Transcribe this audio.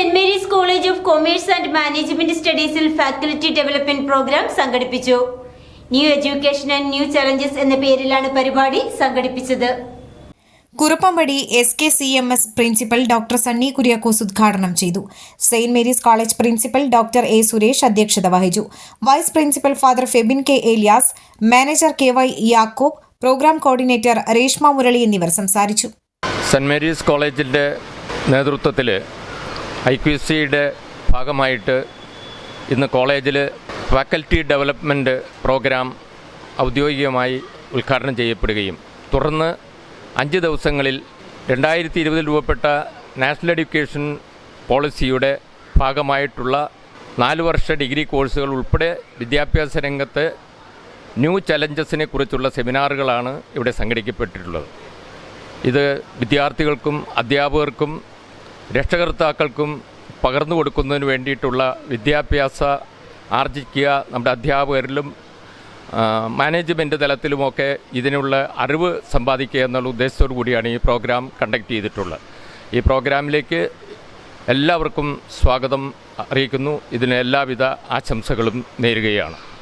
Saint Mary's College of Commerce and Management സ്റ്റഡീസിൽ faculty development programme സംഘടിപ്പിച്ചു. New education and new challenges എന്ന പേരിലാണ് പരിപാടി സംഘടിപ്പിച്ചത്. Kuruppampady S K C M S principal doctor Sunny Kuriakose ഉദ്ഘാടനം ചെയ്തു. Saint Mary's College principal doctor A Suresh അധ്യക്ഷത വഹിച്ചു. Vice principal father Febin K Elias manager K Y Yakob programme coordinator Reshma Murali എന്നിവർ സംസാരിച്ചു. Saint Mary's കോളേജിന്റെ നേതൃത്വത്തിൽ I Q സിയുടെ ഭാഗമായിട്ട് ഇന്ന് കോളേജിൽ ഫാക്കൽറ്റി ഡെവലപ്മെന്റ് പ്രോഗ്രാം ഔദ്യോഗികമായി ഉദ്ഘാടനം ചെയ്യപ്പെടുകയും തുടർന്ന് അഞ്ച് ദിവസങ്ങളിൽ രണ്ടായിരത്തി ഇരുപതിൽ രൂപപ്പെട്ട നാഷണൽ എഡ്യൂക്കേഷൻ പോളിസിയുടെ ഭാഗമായിട്ടുള്ള നാല് വർഷ ഡിഗ്രി കോഴ്സുകൾ ഉൾപ്പെടെ വിദ്യാഭ്യാസ രംഗത്ത് ന്യൂ ചലഞ്ചസിനെ കുറിച്ചുള്ള സെമിനാറുകളാണ് ഇവിടെ സംഘടിക്കപ്പെട്ടിട്ടുള്ളത്. ഇത് വിദ്യാർത്ഥികൾക്കും അധ്യാപകർക്കും രക്ഷകർത്താക്കൾക്കും പകർന്നു കൊടുക്കുന്നതിന് വേണ്ടിയിട്ടുള്ള വിദ്യാഭ്യാസ ആർജിക്കുക നമ്മുടെ അധ്യാപകരിലും മാനേജ്മെന്റ് തലത്തിലുമൊക്കെ ഇതിനുള്ള അറിവ് സമ്പാദിക്കുക എന്നുള്ള ഉദ്ദേശത്തോടു കൂടിയാണ് ഈ പ്രോഗ്രാം കണ്ടക്ട് ചെയ്തിട്ടുള്ളത്. ഈ പ്രോഗ്രാമിലേക്ക് എല്ലാവർക്കും സ്വാഗതം അറിയിക്കുന്നു. ഇതിന് എല്ലാവിധ ആശംസകളും നേരുകയാണ്.